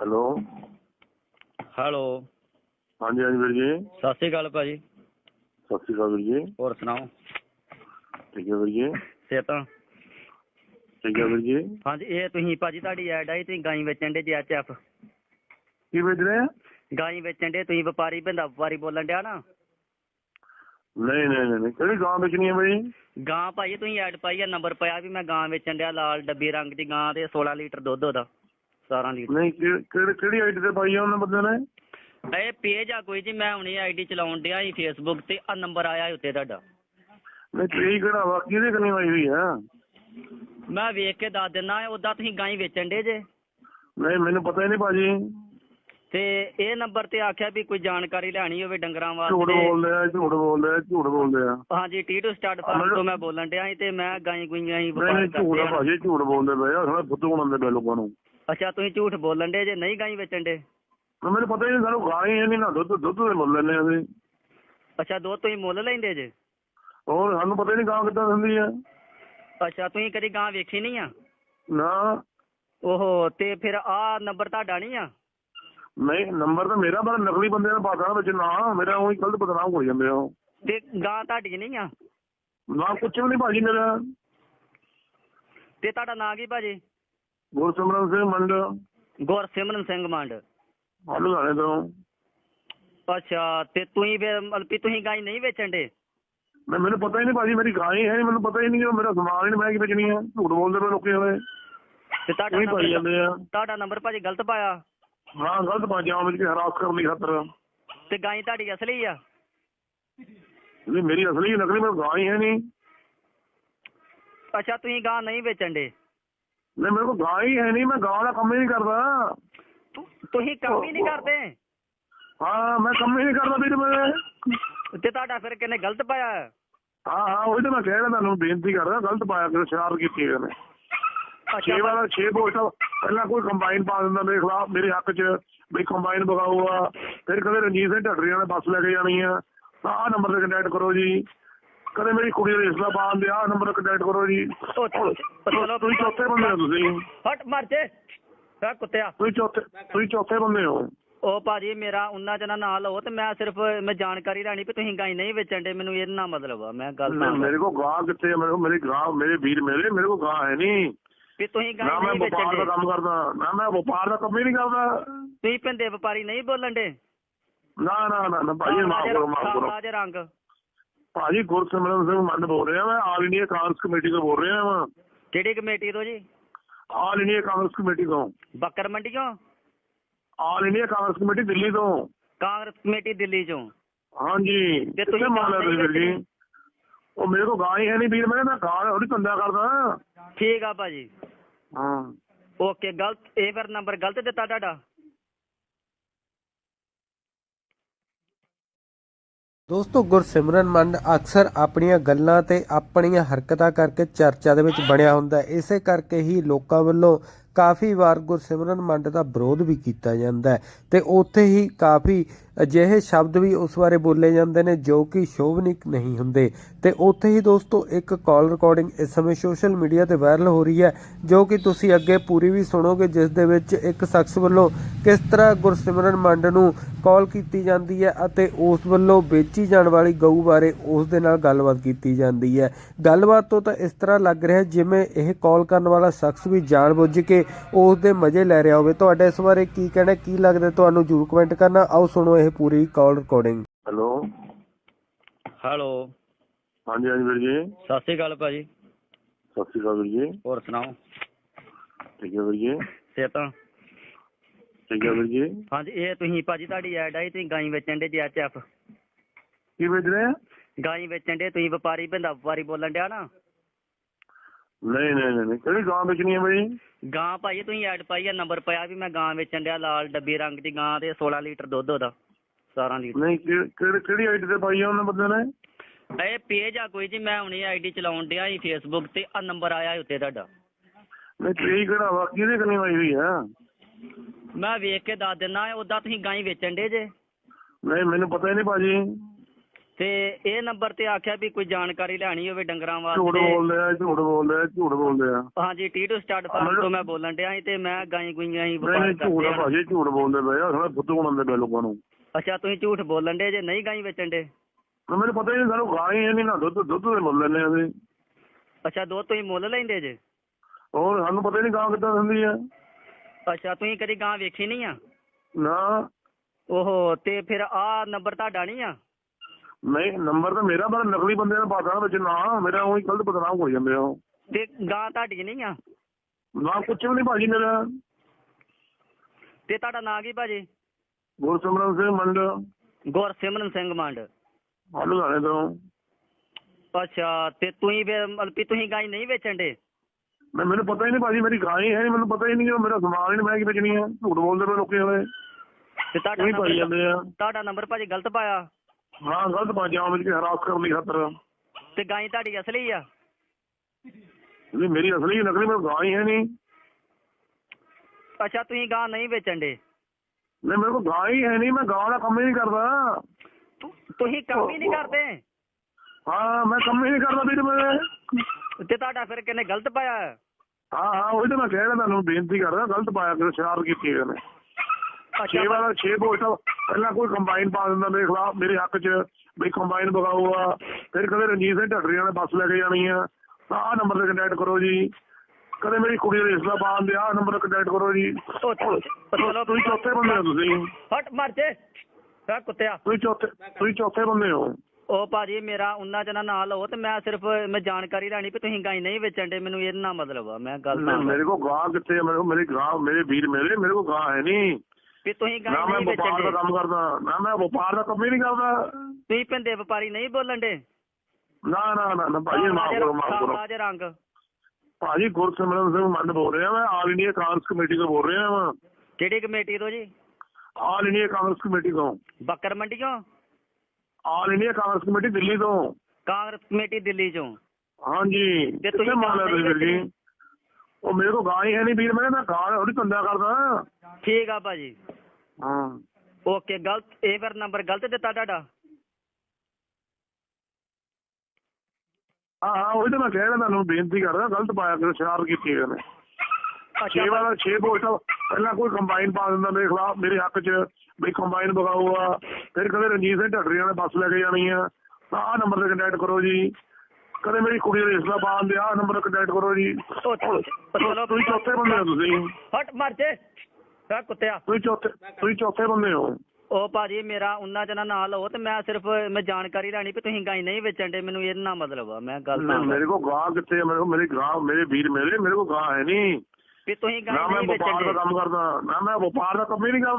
Hello. Hello. ਹਾਂਜੀ ਹਾਂਜੀ ਵੀਰ ਜੀ। ਸਤਿ ਸ਼੍ਰੀ ਅਕਾਲ ਭਾਜੀ। ਸਤਿ ਸ਼੍ਰੀ ਅਕਾਲ ਵੀਰ ਜੀ। ਹੋਰ ਸੁਣਾਓ? ਠੀਕ ਹੈ ਵੀਰ ਜੀ। ਸਿਹਤਾਂ? ਠੀਕ ਹੈ ਵੀਰ ਜੀ। ਹਾਂਜੀ ਇਹ ਤੁਸੀਂ ਭਾਜੀ ਤੁਹਾਡੀ ਐਡ ਆਈ ਤੁਸੀਂ ਗਾਈ ਵੇਚਣ ਦੇ ਜੀਐਚਐਫ ਕੀ ਵੇਚ ਰਹੇ ਆ? ਗਾਈ ਵੇਚਣ ਦੇ ਤੁਸੀਂ ਵਪਾਰੀ ਬੰਦਾ ਵਪਾਰੀ ਬੋਲਣ ਡਿਆ ਨਾ। ਨਹੀਂ ਨਹੀਂ ਨਹੀਂ ਨਹੀਂ। ਕਿਹੜੀ ਗਾਂ ਵੇਚਣੀ ਹੈ ਬਈ? ਗਾਂ ਭਾਜੀ ਤੁਸੀਂ ਐਡ ਪਾਈ ਆ ਨੰਬਰ ਪਾਇਆ ਵੀ ਮੈਂ ਗਾਂ ਵੇਚਣ ਡਿਆ ਲਾਲ ਡੱਬੀ ਰੰਗ ਦੀ ਗਾਂ ਤੇ 16 ਲੀਟਰ ਦੁੱਧ ਉਹਦਾ। 17 ਲੀਟਰ। ਨਹੀਂ ਕਿ- ਕਿਹੜੀ ਕਿਹੜੀ ਆਈਡੀ ਤੇ ਪਾਈ ਆ ਉਹਨਾਂ ਬੰਦੇ ਨੇ? ਇਹ ਪੇਜ ਆ ਕੋਈ ਜੀ ਮੈਂ ਹੁਣੇ ਆਈਡੀ ਚਲਾਉਣ ਡਿਆ ਸੀ ਫੇਸਬੁੱਕ ਤੇ ਆ ਨੰਬਰ ਆਇਆ ਸੀ ਉੱਤੇ ਤੁਹਾਡਾ। ਨਹੀਂ ਤੇਰੀ ਕਿਹੜਾ ਵਾ ਕਿਹਦੇ ਕਨੀ ਆਈ ਹੋਈ ਆ? ਮੈਂ ਵੇਖ ਕੇ ਦੱਸ ਦਿੰਦਾ ਉਦਾਂ ਤੁਸੀਂ ਗਾਂ ਹੀ ਵੇਚਣ ਦੇ ਜੇ। ਨਹੀਂ ਮੈਨੂੰ ਪਤਾ ਹੀ ਨਹੀਂ ਭਾਜੀ। ਤੇ ਇਹ ਨੰਬਰ ਤੇ ਆਖਿਆ ਵੀ ਕੋਈ ਜਾਣਕਾਰੀ ਲੈਣੀ ਹੋਵੇ ਡੰਗਰਾਂ ਝੂਠ ਵਾਸਤੇ ਬੋਲਦੇ ਆ ਝੂਠ ਬੋਲਦੇ ਆ ਝੂਠ ਬੋਲਦੇ ਆ। ਹਾਂਜੀ ਟੀ ਟੂ ਸਟਾਰਟ ਫਾਰਮ ਤੋਂ ਮੈਂ ਬੋਲਣ ਡਿਆ ਸੀ ਤੇ ਮੈਂ ਗਾਈ ਗੁਈਆਂ ਹੀ ਨਹੀਂ ਵਪਾਰ ਨਹੀਂ ਝੂਠ ਕਰਦੇ ਆ। ਆ ਭਾਜੀ ਝੂਠ ਬੋਲਦੇ ਪਏ ਆ ਸਾਲਾ ਫੁੱਦੂ ਬਣਾਉਂਦੇ ਪਏ ਲੋਕਾਂ ਨੂੰ। ਅੱਛਾ ਤੁਸੀਂ ਝੂਠ ਬੋਲਣ ਦੇ ਜੇ ਨਹੀਂ ਗਾਈ ਵੇਚਣ ਦੇ ਮੈਨੂੰ ਪਤਾ ਹੀ ਨਹੀਂ ਸਾਨੂੰ ਗਾਂ ਹੀ ਹੈ ਨਹੀਂ ਨਾ ਦੁੱਧ ਦੁੱਧ ਦੇ ਮੁੱਲ ਲੈਂਦੇ ਆ ਅਸੀਂ। ਅੱਛਾ ਦੋ ਤੁਸੀਂ ਮੁੱਲ ਲੈਂਦੇ ਜੇ? ਹੋਰ ਸਾਨੂੰ ਪਤਾ ਹੀ ਨਹੀਂ ਗਾਂ ਕਿੱਦਾਂ ਦਿੰਦੀ ਆ। ਅੱਛਾ ਤੁਸੀਂ ਕਦੀ ਗਾਂ ਵੇਖੀ ਨਹੀਂ ਆ? ਨਾ। ਓਹੋ ਤੇ ਫਿਰ ਆ ਨੰਬਰ ਤੁਹਾਡਾ ਨਹੀਂ ਆ? ਨਹੀਂ ਨੰਬਰ ਤਾਂ ਮੇਰਾ ਪਰ ਨਕਲੀ ਬੰਦੇ ਨੇ ਪਾਤਾ ਵਿੱਚ ਨਾ ਮੇਰਾ ਉਹੀ ਗਲਤ ਬਦਨਾਮ ਹੋ ਜਾਂਦੇ ਆ ਉਹ। ਤੇ ਗਾਂ ਤੁਹਾਡੀ ਨਹੀਂ ਆ? ਨਾ ਕੁਛ ਵੀ ਨਹੀਂ ਭਾਜੀ ਮੇਰਾ। ਤੇ ਤੁਹਾਡਾ ਨਾਂ ਕੀ ਭਾਜੀ? ਗੁਰਸਿਮਰਨ ਸਿੰਘ ਮੰਡ। ਗੁਰਸਿਮਰਨ ਸਿੰਘ ਮੰਡ। ਲੁਧਿਆਣੇ ਤੋਂ। ਅੱਛਾ ਤੇ ਤੁਸੀਂ ਵੀ ਤੁਸੀਂ ਗਾਂ ਨਹੀਂ ਵੇਚਣ ਦੇ? ਮੈਂ ਮੈਨੂੰ ਪਤਾ ਹੀ ਨਹੀਂ ਭਾਜੀ ਮੇਰੀ ਗਾਂ ਹੀ ਹੈ ਨਹੀਂ ਮੈਨੂੰ ਪਤਾ ਹੀ ਨਹੀਂ ਕਿ ਮੇਰਾ ਸਮਾਨ ਹੀ ਨਹੀਂ ਮੈਂ ਕੀ ਵੇਚਣੀ ਆ ਝੂਠ ਬੋਲਦੇ ਪਏ ਲੋਕੀ ਹੋਏ ਤੇ ਤੁਹਾਡਾ ਨੰਬਰ ਤੁਹਾਡਾ ਨੰਬਰ ਭਾਜੀ ਗਲਤ ਪਾਇਆ। ਹਾਂ ਗਲਤ ਬਾਜਾਂ ਵਿੱਚ ਹਰਾਸ ਕਰਨ ਦੀ ਖਾਤਰ। ਤੇ ਗਾਂ ਤੁਹਾਡੀ ਅਸਲੀ ਆ? ਇਹ ਮੇਰੀ ਅਸਲੀ ਨਕਲੀ ਮੇਰੀ ਗਾਂ ਹੀ ਹੈ ਨਹੀਂ ਅੱਛਾ ਤੁਸੀਂ ਗਾਂ ਨਹੀਂ ਵੇਚਣ ਦੇ? ਨਹੀਂ ਮੇਰੇ ਕੋਲ ਗਾਂ ਹੀ ਹੈ ਨਹੀਂ ਮੈਂ ਗਾਂ ਦਾ ਕੰਮ ਹੀ ਨਹੀਂ ਕਰਦਾ। ਤੁਸੀਂ ਕੰਮ ਹੀ ਨਹੀਂ ਕਰਦੇ। ਹਾਂ ਮੈਂ ਕੰਮ ਹੀ ਨਹੀਂ ਕਰਦਾ ਵੀਰ ਮੈਂ। ਤੇ ਤੁਹਾਡਾ ਫਿਰ ਕਿਨੇ ਗਲਤ ਪਾਇਆ? ਹਾਂ ਹਾਂ ਉਹੀ ਤਾਂ ਮੈਂ ਕਹਿ ਰਿਹਾ ਤੁਹਾਨੂੰ ਬੇਨਤੀ ਕਰਦਾ ਗਲਤ ਪਾਇਆ ਕਿ ਸ਼ਰਾਰ ਕੀਤੀ ਇਹਨੇ ਛੇ ਅੱਛਾ। ਵਾਲਾ ਛੇ ਪੋਸਟਾਂ ਪਹਿਲਾਂ ਕੋਈ ਕੰਬਾਈਨ ਪਾ ਦਿੰਦਾ ਮੇਰੇ ਖਿਲਾਫ ਮੇਰੇ ਹੱਕ 'ਚ ਵੀ ਕੰਬਾਈਨ ਬਗਾਓ ਆ। ਫਿਰ ਕਦੇ ਰਣਜੀਤ ਸਿੰਘ ਢੱਡਰੀਆਂ ਨੇ ਬੱਸ ਲੈ ਕੇ ਜਾਣੀ ਆ। ਆਹ ਨੰਬਰ ਤੇ ਕੰਟੈਕਟ ਕਰੋ ਜੀ। ਕਦੇ ਮੇਰੀ ਕੁੜੀ ਦਾ ਪਾਉਣ ਦੇ ਆਹ ਨੰਬਰ ਕੰਟੈਕਟ ਕਰੋ ਜੀ। ਉਹ ਚਲੋ ਤੁਸੀਂ ਚੌਥੇ ਬੰਦੇ ਹੋ ਤੁਸੀਂ। ਹਟ ਮਰ ਜੇ। ਆ ਕੁੱਤਿਆ। ਤੁਸੀਂ ਚੌਥੇ ਤੁਸੀਂ ਚੌਥੇ ਬੰਦੇ ਹੋ। ਉਹ ਭਾਜੀ ਮੇਰਾ ਉਹਨਾਂ ਚ ਨਾ ਨਾਂ ਲਓ ਤੇ ਮੈਂ ਸਿਰਫ ਮੈਂ ਜਾਣਕਾਰੀ ਲੈਣੀ ਵੀ ਤੁਸੀਂ ਗਾਈ ਨਹੀਂ ਵੇਚਣ ਦੇ ਮੈਨੂੰ ਇਹ ਨਾ ਮਤਲਬ ਆ ਮੈਂ ਗੱਲ ਮੇਰੇ ਕੋਲ ਗਾਂ ਕਿੱਥੇ ਆ? ਮੇਰੇ ਕੋਲ ਮੇਰੀ ਗਾਂ ਮੇਰੇ ਵੀਰ ਮੇਰੇ ਮੇਰੇ ਕੋਲ ਗਾਂ ਹੈ ਨਹੀਂ। ਵੀ ਤੁਸੀਂ ਮੈਂ ਨਹੀਂ ਵੇਚਣ ਵਪਾਰ ਦਾ ਦੇ। ਕੰਮ ਕਰਦਾ ਨਾ ਮੈਂ ਵਪਾਰ ਦਾ ਕੰਮ ਹੀ ਨਹੀਂ ਕਰਦਾ। ਤੁਸੀਂ ਪਿੰਦੇ ਵਪਾਰੀ ਨਹੀਂ ਬੋਲਣ ਦੇ? ਨਾ ਨਾ ਨਾ ਭਾਜੀ ਮਾਫ ਕਰੋ ਮਾਫ ਕਰੋ। ਰੰਗ। ਭਾਜੀ ਗੁਰਸਿਮਰਨ ਸਿੰਘ ਮੰਡ ਬੋਲ ਰਿਹਾ ਮੈਂ ਆਲ ਇੰਡੀਆ ਕਾਂਗਰਸ ਕਮੇਟੀ ਤੋਂ ਬੋਲ ਰਿਹਾ ਮੈਂ। ਕਿਹੜੀ ਕਮੇਟੀ ਤੋਂ ਜੀ? ਆਲ ਇੰਡੀਆ ਕਾਂਗਰਸ ਕਮੇਟੀ ਤੋਂ। Bakkar ਮੰਡੀੋਂ all India Congress committee Delhi ਤੋਂ। ਕਾਂਗਰਸ ਕਮੇਟੀ ਦਿੱਲੀ ਚੋਂ। ਹਾਂਜੀ। ਤੇ ਤੁਸੀਂ ਨਹੀਂ ਵੀਰ ਜੀ? ਉਹ ਮੇਰੇ ਕੋਲ ਗਾਂ ਹੀ ਹੈ ਨਹੀਂ ਵੀਰ ਮੈਂ ਕਹਿੰਦਾ ਗਾਂ ਥੋੜੀ ਧੰਦਾ ਕਰਦਾ। ਠੀਕ ਆ ਭਾਜੀ। ਹਾਂ। ਓਕੇ ਗਲਤ ਇਹ ਫਿਰ ਨੰਬਰ ਗਲਤ ਦਿੱਤਾ ਤੁਹਾਡਾ? ਦੋਸਤੋ, ਗੁਰਸਿਮਰਨ ਮੰਡ ਅਕਸਰ ਆਪਣੀਆਂ ਗੱਲਾਂ ਤੇ ਆਪਣੀਆਂ ਹਰਕਤਾਂ ਕਰਕੇ ਚਰਚਾ ਦੇ ਵਿੱਚ ਬਣਿਆ ਹੁੰਦਾ ਇਸੇ ਕਰਕੇ ਹੀ ਲੋਕਾਂ ਵੱਲੋਂ ਕਾਫੀ ਵਾਰ ਗੁਰਸਿਮਰਨ ਮੰਡ ਦਾ ਵਿਰੋਧ ਵੀ ਕੀਤਾ ਜਾਂਦਾ ਹੈ ਤੇ ਉੱਥੇ ਹੀ ਕਾਫੀ ਅਜਿਹੇ ਸ਼ਬਦ ਵੀ ਉਸ ਬਾਰੇ ਬੋਲੇ ਜਾਂਦੇ ਨੇ ਜੋ ਕਿ ਸ਼ੋਭਨਿਕ ਨਹੀਂ ਹੁੰਦੇ। ਤੇ ਉੱਥੇ ਹੀ ਦੋਸਤੋ, ਇੱਕ ਕਾਲ ਰਿਕਾਰਡਿੰਗ ਇਸ ਸਮੇਂ ਸੋਸ਼ਲ ਮੀਡੀਆ ਤੇ ਵਾਇਰਲ ਹੋ ਰਹੀ ਹੈ, ਜੋ ਕਿ ਤੁਸੀਂ ਅੱਗੇ ਪੂਰੀ ਵੀ ਸੁਣੋਗੇ, ਜਿਸ ਦੇ ਵਿੱਚ ਇੱਕ ਸ਼ਖਸ ਵੱਲੋਂ ਕਿਸ ਤਰ੍ਹਾਂ ਗੁਰਸਿਮਰਨ ਮੰਡ ਨੂੰ ਕਾਲ ਕੀਤੀ ਜਾਂਦੀ ਹੈ ਅਤੇ ਉਸ ਵੱਲੋਂ ਵੇਚੀ ਜਾਣ ਵਾਲੀ ਗਊ ਬਾਰੇ ਉਸ ਦੇ ਨਾਲ ਗੱਲਬਾਤ ਕੀਤੀ ਜਾਂਦੀ ਹੈ। ਗੱਲਬਾਤ ਤੋਂ ਤਾਂ ਇਸ ਤਰ੍ਹਾਂ ਲੱਗ ਰਿਹਾ ਜਿਵੇਂ ਇਹ ਕਾਲ ਕਰਨ ਵਾਲਾ ਸ਼ਖਸ ਵੀ ਜਾਣਬੁੱਝ ਕੇ ਉਸ ਦੇ ਮਜ਼ੇ ਲੈ ਰਿਹਾ ਹੋਵੇ। ਤੁਹਾਡੇ ਇਸ ਬਾਰੇ ਕੀ ਕਹਿਣਾ ਕੀ ਲੱਗਦਾ ਤੁਹਾਨੂੰ ਜਰੂਰ ਕਮੈਂਟ ਕਰਨਾ। ਆਓ ਸੁਣੋ ਇਹ ਪੂਰੀ ਕਾਲ ਰਿਕਾਰਡਿੰਗ ਹੈਲੋ। ਹੈਲੋ। ਹਾਂਜੀ ਹਾਂਜੀ ਵੀਰ ਜੀ। ਸਤਿ ਸ਼੍ਰੀ ਅਕਾਲ ਭਾਜੀ। ਸਤਿ ਸ਼੍ਰੀ ਅਕਾਲ ਵੀਰ ਜੀ। ਹੋਰ ਸੁਣਾਓ? ਠੀਕ ਹੈ ਵੀਰ ਜੀ। ਸਿਹਤਾਂ? ਵੀਰ ਜੀ। ਹਾਂਜੀ ਇਹ ਤੁਸੀਂ ਭਾਜੀ ਤੁਹਾਡੀ ਐਡ ਆਈ ਤੁਸੀਂ ਗਾਈ ਵੇਚਣ ਦੇ ਜੀਐਚਐਫ ਕੀ ਵੇਚ ਰਹੇ ਆ? ਗਾਈ ਵੇਚਣ ਦੇ ਤੁਸੀਂ ਵਪਾਰੀ ਬੰਦਾ ਵਪਾਰੀ ਬੋਲਣ ਡਿਆ ਨਾ। ਨਹੀਂ ਨਹੀਂ ਨਹੀਂ। ਕਿਹੜੀ ਗਾਂ ਵੇਚਣੀ ਹੈ ਬਈ? ਗਾਂ ਭਾਜੀ ਤੁਸੀਂ ਐਡ ਪਾਈ ਆ ਨੰਬਰ ਪਾਇਆ ਵੀ ਮੈਂ ਗਾਂ ਵੇਚਣ ਡਿਆ ਲਾਲ ਡੱਬੀ ਰੰਗ ਦੀ ਗਾਂ ਤੇ 16 ਲੀਟਰ ਦੁੱਧ ਉਹਦਾ 17 ਲੀਟਰ। ਨਹੀਂ ਕਿਹੜੀ ਕਿਹੜੀ ਆਈਡੀ ਤੇ ਪਾਈ ਆ ਉਹਨਾਂ ਬੰਦੇ ਨੇ? ਇਹ ਪੇਜ ਆ ਕੋਈ ਜੀ ਮੈਂ ਹੁਣੇ ਆਈਡੀ ਚਲਾਉਣ ਡਿਆ ਸੀ ਫੇਸਬੁੱਕ ਤੇ ਆ ਨੰਬਰ ਆਇਆ ਉੱਤੇ ਤੁਹਾਡਾ। ਨਹੀਂ ਤੇਰੀ ਕਿਹੜਾ ਵਾ ਕਿਹਦੇ ਕਨੀ ਆਈ ਹੋਈ ਆ? ਮੈਂ ਵੇਖ ਕੇ ਦੱਸ ਦਿੰਦਾ ਉਦਾਂ ਤੁਸੀਂ ਗਾਂ ਹੀ ਵੇਚਣ ਦੇ ਜੇ। ਨਹੀਂ ਮੈਨੂੰ ਪਤਾ ਹੀ ਨਹੀਂ ਭਾਜੀ। ਤੇ ਇਹ ਨੰਬਰ ਤੇ ਆਖਿਆ ਵੀ ਕੋਈ ਜਾਣਕਾਰੀ ਲੈਣੀ ਹੋਵੇ ਡੰਗਰਾਂ ਝੂਠ ਵਾਸਤੇ ਬੋਲਦੇ ਆ ਝੂਠ ਬੋਲਦੇ ਆ ਝੂਠ ਬੋਲਦੇ ਆ। ਹਾਂਜੀ ਟੀ ਟੂ ਸਟਾਰਟ ਫਾਰਮ ਤੋਂ ਮੈਂ ਬੋਲਣ ਡਿਆ ਸੀ ਤੇ ਮੈਂ ਗਾਈ ਗੁਈਆਂ ਹੀ ਨਹੀਂ ਝੂਠ ਆ। ਭਾਜੀ ਝੂਠ ਬੋਲਦੇ ਪਏ ਆ ਸਾਲੇ ਫੁੱਦੂ ਬਣਾਉਂਦੇ ਪਏ ਲੋਕਾਂ ਨੂੰ। ਅੱਛਾ ਤੁਸੀਂ ਝੂਠ ਬੋਲਣ ਡੇ ਜੇ ਨਹੀਂ ਗਾਈ ਵੇਚਣ ਡੇ ਮੈਨੂੰ ਪਤਾ ਹੀ ਨਹੀਂ ਸਾਨੂੰ ਗਾਂ ਹੀ ਨਹੀਂ ਨਾ ਦੁੱਧ ਦੁੱਧ ਦੇ ਮੁੱਲ ਆ ਅਸੀਂ। ਅੱਛਾ ਦੋ ਤੁਸੀਂ ਮੁੱਲ ਲੈਂਦੇ ਜੇ? ਹੋਰ ਸਾਨੂੰ ਪਤਾ ਹੀ ਨਹੀਂ ਗਾਂ ਕਿੱਦਾਂ ਦਿੰਦੀ ਆ। ਅੱਛਾ ਤੁਸੀਂ ਕਦੀ ਗਾਂ ਵੇਖੀ ਨਹੀਂ ਆ? ਨਾ। ਓਹੋ ਤੇ ਫਿਰ ਆ ਨੰਬਰ ਤੁਹਾਡਾ ਨਹੀਂ ਆ? ਨਹੀਂ ਨੰਬਰ ਤਾਂ ਮੇਰਾ ਪਰ ਨਕਲੀ ਬੰਦੇ ਦਾ ਪਾਤਾ ਵਿੱਚ ਨਾ। ਮੇਰਾ ਉਹੀ ਗਲਤ ਬਦਨਾਮ ਹੋ ਜਾਂਦੇ ਆ। ਤੇ ਗਾਂ ਤੁਹਾਡੀ ਨਹੀਂ ਆ? ਨਾ ਕੁਛ ਵੀ ਨਹੀਂ ਭਾਜੀ ਮੇਰਾ। ਤੇ ਤੁਹਾਡਾ ਨਾਂ ਕੀ ਭਾਜੀ? ਗੁਰਸਿਮਰਨ ਸਿੰਘ ਮੰਡ। ਗੁਰਸਿਮਰਨ ਸਿੰਘ ਮੰਡ। ਲੁਧਿਆਣੇ ਤੋਂ। ਅੱਛਾ ਤੇ ਤੁਸੀਂ ਫਿਰ ਮਤਲਬ ਵੀ ਤੁਸੀਂ ਗਾਂ ਨਹੀਂ ਵੇਚਣ ਡੇ ਮੈਂ ਮੈਨੂੰ ਪਤਾ ਹੀ ਨਹੀਂ ਭਾਜੀ ਮੇਰੀ ਗਾਂ ਹੀ ਹੈ ਨਹੀਂ ਮੈਨੂੰ ਪਤਾ ਹੀ ਨਹੀਂ ਕਿ ਮੇਰਾ ਸਮਾਨ ਹੀ ਨਹੀਂ ਮੈਂ ਕੀ ਵੇਚਣੀ ਆ ਝੂਠ ਬੋਲਦੇ ਪਏ ਲੋਕੀ ਹਲੇ। ਤੇ ਤੁਹਾਡਾ ਉਹੀ ਪਾਈ ਨੰਬਰ ਜਾਂਦੇ ਆ। ਤੁਹਾਡਾ ਨੰਬਰ ਭਾਜੀ ਗਲਤ ਪਾਇਆ। ਹਾਂ ਗਲਤ ਪਾਜਾ ਵਿੱਚ ਕਿ ਹਰਾਸ ਕਰਨ ਦੀ ਖਾਤਰ। ਤੇ ਗਾਂ ਤੁਹਾਡੀ ਅਸਲੀ ਆ? ਨਹੀਂ ਮੇਰੀ ਅਸਲੀ ਨਕਲੀ ਮੇਰੇ ਗਾਂ ਹੀ ਹੈ ਨਹੀਂ। ਅੱਛਾ ਤੁਸੀਂ ਗਾਂ ਨਹੀਂ ਵੇਚਣ ਡੇ ਨਹੀਂ ਮੇਰੇ ਕੋਲ ਗਾਂ ਹੀ ਹੈ ਨਹੀਂ ਮੈਂ ਗਾਂ ਦਾ ਕੰਮ ਹੀ ਨਹੀਂ ਕਰਦਾ। ਤੁਸੀਂ ਕੰਮ ਹੀ ਨਹੀਂ ਕਰਦੇ। ਹਾਂ ਮੈਂ ਕੰਮ ਹੀ ਨਹੀਂ ਕਰਦਾ ਵੀਰ ਮੈਂ। ਤੇ ਤੁਹਾਡਾ ਫਿਰ ਕਿਨੇ ਗਲਤ ਪਾਇਆ? ਹੈ? ਹਾਂ ਹਾਂ ਉਹੀ ਤਾਂ ਮੈਂ ਕਹਿ ਰਿਹਾ ਤੁਹਾਨੂੰ ਬੇਨਤੀ ਕਰਦਾ ਗਲਤ ਪਾਇਆ ਕਿ ਸ਼ਰਾਰ ਕੀਤੀ ਇਹਨੇ ਛੇ ਵਾਲਾ ਛੇ ਵੋਟ ਪਹਿਲਾਂ ਕੋਈ ਕੰਬਾਈਨ ਪਾ ਦਿੰਦਾ ਮੇਰੇ ਖਿਲਾਫ ਮੇਰੇ ਹੱਕ 'ਚ ਵੀ ਕੰਬਾਈਨ ਬਗਾਊ ਆ। ਫਿਰ ਕਦੇ ਰਣਜੀਤ ਸਿੰਘ ਢੱਡਰੀਆਂ ਨੇ ਬੱਸ ਲੈ ਕੇ ਜਾਣੀ ਆ। ਆਹ ਨੰਬਰ ਤੇ ਕੰਟੈਕਟ ਕਰੋ ਜੀ। ਕਦੇ ਮੇਰੀ ਕੁੜੀ ਦਾ ਰਿਸ਼ਤਾ ਪਾਉਣ ਦੇ ਆਹ ਨੰਬਰ ਕੰਟੈਕਟ ਕਰੋ ਜੀ। ਚਲੋ ਤੁਸੀਂ ਚੌਥੇ ਬੰਦੇ ਹੋ ਤੁਸੀਂ। ਹਟ ਮਰ ਜੇ। ਕੁੱਤਿਆ। ਤੁਸੀਂ ਚੌਥੇ ਤੁਸੀਂ ਚੌਥੇ ਬੰਦੇ ਹੋ। ਉਹ ਭਾਜੀ ਮੇਰਾ ਉਹਨਾਂ ਚ ਨਾ ਨਾਂ ਲਓ ਤੇ ਮੈਂ ਸਿਰਫ ਮੈਂ ਜਾਣਕਾਰੀ ਲੈਣੀ ਵੀ ਤੁਸੀਂ ਗਾਈ ਨਹੀਂ ਵੇਚਣ ਦੇ ਮੈਨੂੰ ਇਹ ਨਾ ਮਤਲਬ ਆ ਮੈਂ ਗੱਲ ਨਾ, ਮੇਰੇ ਕੋਲ ਗਾਂ ਕਿੱਥੇ ਆ? ਮੇਰੇ ਕੋਲ ਮੇਰੀ ਗਾਂ ਮੇਰੇ ਵੀਰ ਮੇਰੇ ਮੇਰੇ ਕੋਲ ਗਾਂ ਹੈ ਨਹੀਂ। ਵੀ ਤੁਸੀਂ ਗਾਈ ਮੈਂ ਨਹੀਂ ਵਪਾਰ ਵੇਚਣ ਦਾ ਦੇ ਕੰਮ ਕਰਦਾ ਨਾ ਮੈਂ ਵਪਾਰ ਦਾ ਕੰਮ ਹੀ ਨਹੀਂ ਕਰਦਾ। ਤੁਸੀਂ ਪਿੰਦੇ ਵਪਾਰੀ ਨਹੀਂ ਬੋਲਣ ਦੇ ਨਾ ਨਾ ਨਾ ਨਾ ਭਾਜੀ ਮਾਫ ਕਰੋ ਮਾਫ ਕਰੋ। ਜਿਹਾ ਰੰਗ। ਭਾਜੀ ਗੁਰਸਿਮਰਨ ਸਿੰਘ ਮੰਡ ਬੋਲ ਰਿਹਾ ਮੈਂ ਆਲ ਇੰਡੀਆ ਕਾਂਗਰਸ ਕਮੇਟੀ ਤੋਂ ਬੋਲ ਰਿਹਾ ਮੈਂ। ਕਿਹੜੀ ਕਮੇਟੀ ਤੋਂ ਜੀ? ਆਲ ਇੰਡੀਆ ਕਾਂਗਰਸ ਕਮੇਟੀ ਤੋਂ। Bakkar ਮੰਡੀੋਂ all India Congress committee Delhi ਤੋਂ। ਕਾਂਗਰਸ ਕਮੇਟੀ ਦਿੱਲੀ ਚੋਂ। ਹਾਂਜੀ। ਤੇ ਤੁਸੀਂ ਮਾਲ ਵੀਰ ਜੀ? ਉਹ ਮੇਰੇ ਕੋਲ ਗਾਂ ਹੀ ਹੈ ਨਹੀਂ ਵੀਰ ਮੈਂ ਮੈਂ ਗਾਂ ਉਹਦੀ ਧੰਦਾ ਕਰਦਾ। ਠੀਕ ਆ ਭਾਜੀ। ਹਾਂ। ਓਕੇ ਗਲਤ ਇਹ ਫਿਰ ਨੰਬਰ ਗਲਤ ਦਿੱਤਾ ਤੁਹਾਡਾ? ਹਾਂ ਹਾਂ ਉਹੀ ਤਾਂ ਮੈਂ ਕਹਿ ਰਿਹਾ ਤੁਹਾਨੂੰ ਬੇਨਤੀ ਕਰਦਾ ਗਲਤ ਪਾਇਆ ਕਿ ਸ਼ਰਾਰ ਕੀਤੀ ਇਹਨੇ ਛੇ ਅੱਛਾ ਵਾਲਾ ਛੇ ਵੋਟ ਪਹਿਲਾਂ ਕੋਈ ਕੰਬਾਈਨ ਪਾ ਦਿੰਦਾ ਮੇਰੇ ਖਿਲਾਫ ਮੇਰੇ ਹੱਕ 'ਚ ਵੀ ਕੰਬਾਈਨ ਬਗਾਊ ਆ ਫਿਰ ਕਦੇ ਰਣਜੀਤ ਸਿੰਘ ਢੱਡਰੀਆਂ ਨੇ ਬੱਸ ਲੈ ਕੇ ਜਾਣੀ ਆ ਤਾਂ ਆਹ ਨੰਬਰ ਤੇ ਕੰਟੈਕਟ ਕਰੋ ਜੀ। ਕਦੇ ਮੇਰੀ ਕੁੜੀ ਦਾ ਰਿਸ਼ਤਾ ਪਾਉਣ ਦੇ ਆਹ ਨੰਬਰ ਕੰਟੈਕਟ ਕਰੋ ਜੀ। ਚਲੋ ਤੁਸੀਂ ਚੌਥੇ ਬੰਦੇ ਹੋ ਤੁਸੀਂ। ਹਟ ਮਰ ਜੇ। ਆ ਕੁੱਤਿਆ। ਤੁਸੀਂ ਚੌਥੇ ਤੁਸੀਂ ਚੌਥੇ ਬੰਦੇ ਹੋ। ਉਹ ਭਾਜੀ ਮੇਰਾ ਉਹਨਾਂ ਚ ਨਾ ਨਾਂ ਲਓ ਤੇ ਮੈਂ ਸਿਰਫ ਮੈਂ ਜਾਣਕਾਰੀ ਲੈਣੀ ਵੀ ਤੁਸੀਂ ਗਾਈ ਨਹੀਂ ਵੇਚਣ ਦੇ ਮੈਨੂੰ ਇਹ ਨਾ ਮਤਲਬ ਆ ਮੈਂ ਗੱਲ ਮੇਰੇ ਕੋਲ ਗਾਂ ਕਿੱਥੇ ਮੇਰੇ ਕੋਲ ਮੇਰੀ ਗਾਂ ਮੇਰੇ ਵੀਰ ਮੇਰੇ ਮੇਰੇ ਕੋਲ ਗਾਂ ਹੈ ਨਹੀਂ। ਵੀ ਤੁਸੀਂ ਨਾ ਮੈਂ ਵਪਾਰ ਦੇ ਕੰਮ ਕਰਦਾ ਨਾ ਮੈਂ ਵਪਾਰ ਦਾ ਕੰਮ ਹੀ ਨਹੀਂ ਕਰਦਾ।